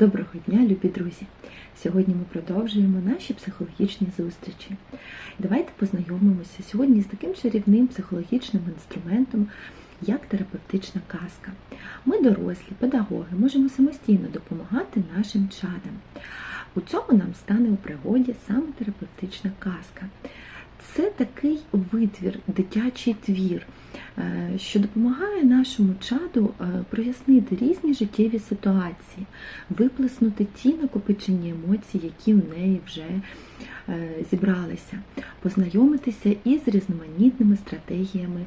Доброго дня, любі друзі! Сьогодні ми продовжуємо наші психологічні зустрічі. Давайте познайомимося сьогодні з таким чарівним психологічним інструментом, як терапевтична казка. Ми, дорослі, педагоги, можемо самостійно допомагати нашим чадам. У цьому нам стане у пригоді саме терапевтична казка. Це такий витвір, дитячий твір, е, що допомагає нашому чаду е, прояснити різні життєві ситуації, виплеснути ті накопичені емоції, які в неї вже е, зібралися, познайомитися із різноманітними стратегіями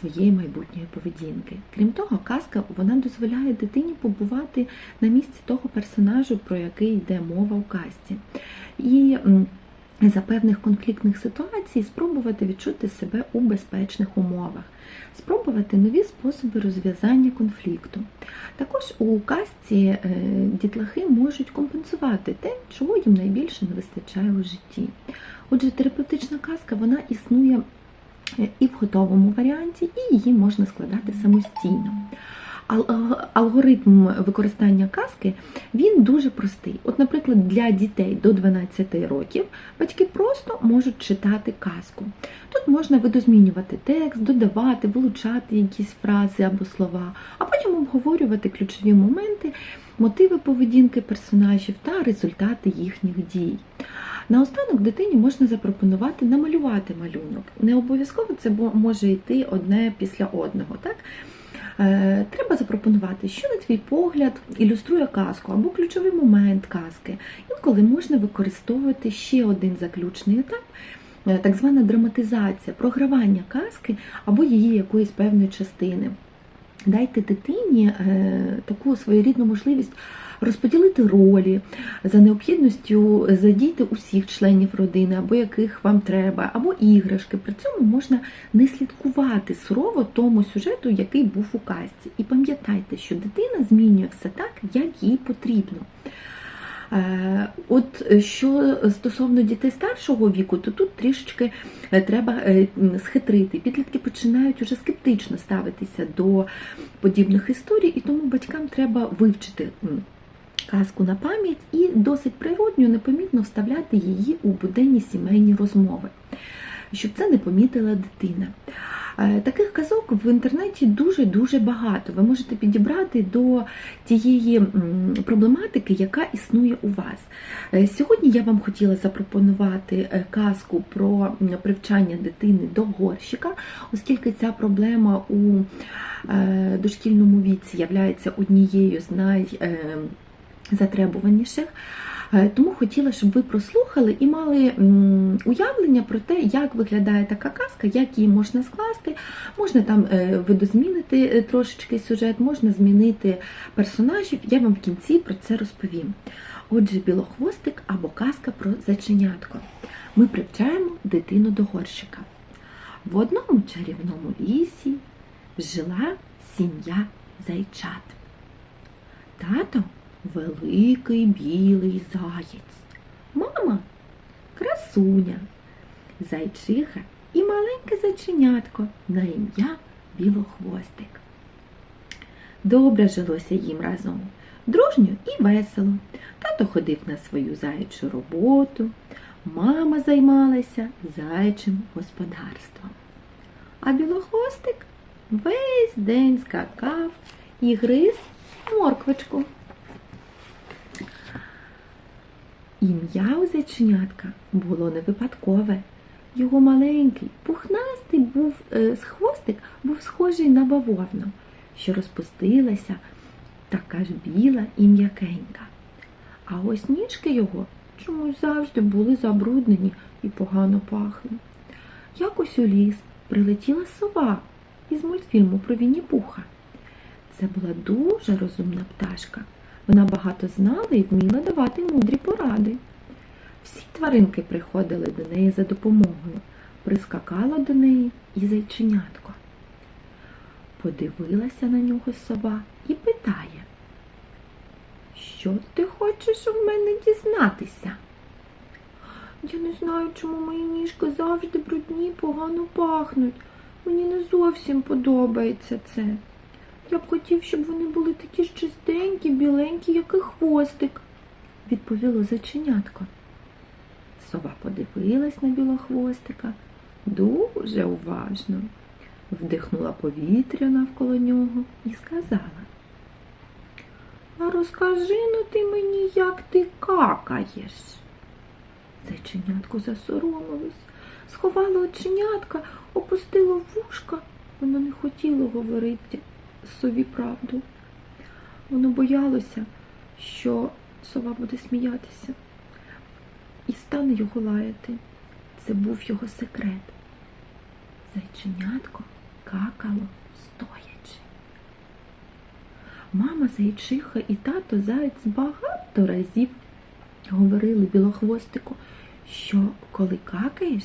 своєї майбутньої поведінки. Крім того, казка вона дозволяє дитині побувати на місці того персонажу, про який йде мова у казці. І за певних конфліктних ситуацій спробувати відчути себе у безпечних умовах, спробувати нові способи розв'язання конфлікту. Також у казці е, дітлахи можуть компенсувати те, чого їм найбільше не вистачає у житті. Отже, терапевтична казка вона існує е, і в готовому варіанті, і її можна складати самостійно алгоритм використання казки він дуже простий. От, наприклад, для дітей до 12 років батьки просто можуть читати казку. Тут можна видозмінювати текст, додавати, вилучати якісь фрази або слова, а потім обговорювати ключові моменти, мотиви поведінки персонажів та результати їхніх дій. Наостанок дитині можна запропонувати намалювати малюнок. Не обов'язково це може йти одне після одного. так? Е, треба запропонувати, що на твій погляд ілюструє казку або ключовий момент казки. Інколи можна використовувати ще один заключний етап. Е, так звана драматизація, програвання казки або її якоїсь певної частини. Дайте дитині е, таку своєрідну можливість розподілити ролі за необхідністю задіти усіх членів родини, або яких вам треба, або іграшки. При цьому можна не слідкувати сурово тому сюжету, який був у казці. І пам'ятайте, що дитина змінює все так, як їй потрібно. Е, от що стосовно дітей старшого віку, то тут трішечки е, треба е, схитрити. Підлітки починають уже скептично ставитися до подібних історій, і тому батькам треба вивчити казку на пам'ять і досить природньо, непомітно вставляти її у буденні сімейні розмови, щоб це не помітила дитина. Е, таких казок в інтернеті дуже-дуже багато. Ви можете підібрати до тієї проблематики, яка існує у вас. Е, сьогодні я вам хотіла запропонувати е, казку про привчання дитини до горщика, оскільки ця проблема у дошкільному віці є однією з най затребуваніших. Е, тому хотіла, щоб ви прослухали і мали уявлення про те, як виглядає така казка, як її можна скласти. Можна там е, видозмінити е, трошечки сюжет, можна змінити персонажів. Я вам в кінці про це розповім. Отже, білохвостик або казка про зайченятко. Ми привчаємо дитину до горщика. В одному чарівному лісі жила сім'я зайчат. Тато великий білий заєць. Мама красуня, зайчиха і маленьке зайченятко на ім'я Білохвостик. Добре жилося їм разом, дружньо і весело. Тато ходив на свою заячу роботу, мама займалася зайчим господарством. А білохвостик весь день скакав і гриз морквочку. Ім'я у зайченятка було не випадкове. Його маленький, пухнастий був е, хвостик був схожий на бавовну, що розпустилася, така ж біла і м'якенька. А ось ніжки його чомусь завжди були забруднені і погано пахли. Якось у ліс прилетіла сова із мультфільму про Вінні Пуха. Це була дуже розумна пташка. Вона багато знала і вміла давати мудрі поради. Всі тваринки приходили до неї за допомогою, прискакала до неї і зайченятко. Подивилася на нього сова і питає, що ти хочеш у мене дізнатися? Я не знаю, чому мої ніжки завжди брудні, погано пахнуть. Мені не зовсім подобається це. Я б хотів, щоб вони були такі ж чистенькі, біленькі, як і хвостик, відповіло зайченятко. Сова подивилась на білохвостика дуже уважно, вдихнула повітря навколо нього і сказала. А розкажи ну ти мені, як ти какаєш. Зайченятко засоромилось, сховало оченятка, опустило вушка. Воно не хотіло говорити сові правду. Воно боялося, що сова буде сміятися і стане його лаяти. Це був його секрет. Зайченятко какало стоячи. Мама зайчиха і тато заєць багато разів говорили білохвостику, що коли какаєш,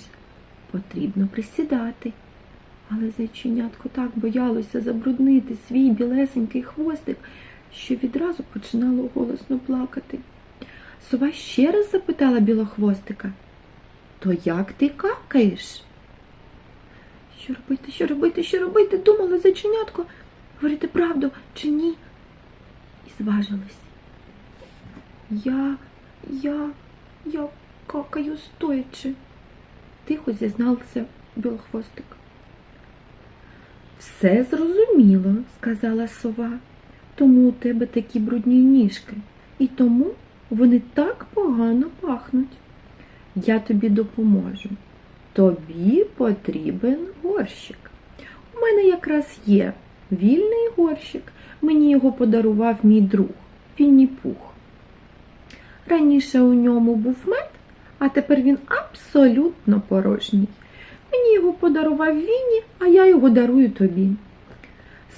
потрібно присідати. Але зайченятко так боялося забруднити свій білесенький хвостик, що відразу починало голосно плакати. Сова ще раз запитала білохвостика, то як ти какаєш? Що робити, що робити, що робити? Думала зайченятко, говорити правду чи ні? І зважилась. Я, я, я какаю стоячи, тихо зізнався білохвостик. Все зрозуміло, сказала сова, тому у тебе такі брудні ніжки, і тому вони так погано пахнуть. Я тобі допоможу. Тобі потрібен горщик. У мене якраз є вільний горщик. Мені його подарував мій друг Вінні Пух. Раніше у ньому був мед, а тепер він абсолютно порожній. Мені його подарував Вінні, а я його дарую тобі.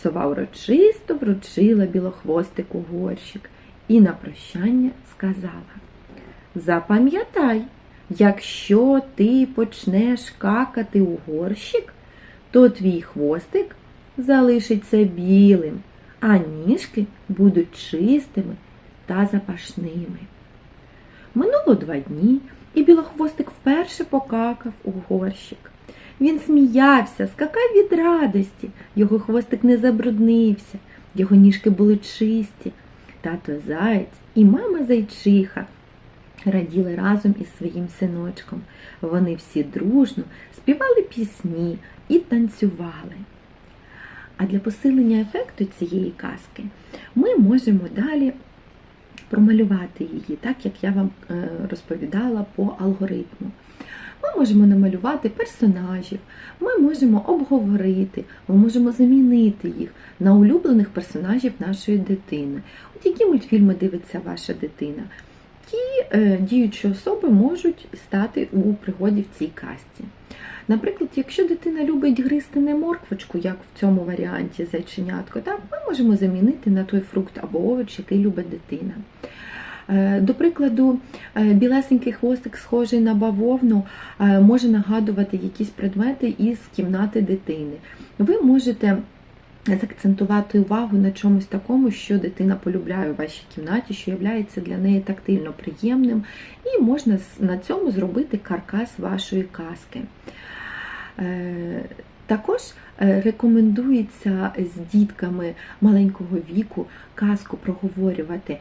Сова урочисто вручила білохвостику горщик і на прощання сказала Запам'ятай, якщо ти почнеш какати у горщик, то твій хвостик залишиться білим, а ніжки будуть чистими та запашними. Минуло два дні, і білохвостик вперше покакав у горщик. Він сміявся, скакав від радості, його хвостик не забруднився, його ніжки були чисті. Тато заєць і мама зайчиха раділи разом із своїм синочком. Вони всі дружно співали пісні і танцювали. А для посилення ефекту цієї казки ми можемо далі промалювати її, так як я вам е, розповідала по алгоритму. Ми можемо намалювати персонажів, ми можемо обговорити, ми можемо замінити їх на улюблених персонажів нашої дитини. От які мультфільми дивиться ваша дитина? Ті е, діючі особи можуть стати у пригоді в цій казці. Наприклад, якщо дитина любить гризти не морквочку, як в цьому варіанті зайченятко, так, ми можемо замінити на той фрукт або овоч, який любить дитина. Е, До прикладу, е, білесенький хвостик, схожий на бавовну, е, може нагадувати якісь предмети із кімнати дитини. Ви можете закцентувати увагу на чомусь такому, що дитина полюбляє у вашій кімнаті, що є для неї тактильно приємним, і можна на цьому зробити каркас вашої казки. Також рекомендується з дітками маленького віку казку проговорювати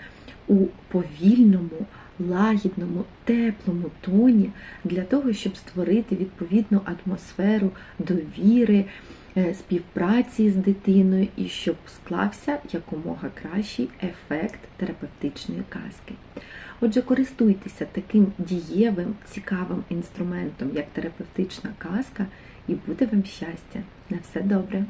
у повільному, лагідному, теплому тоні для того, щоб створити відповідну атмосферу довіри, е, співпраці з дитиною і щоб склався якомога кращий ефект терапевтичної казки. Отже, користуйтеся таким дієвим, цікавим інструментом, як терапевтична казка, і буде вам щастя. На все добре!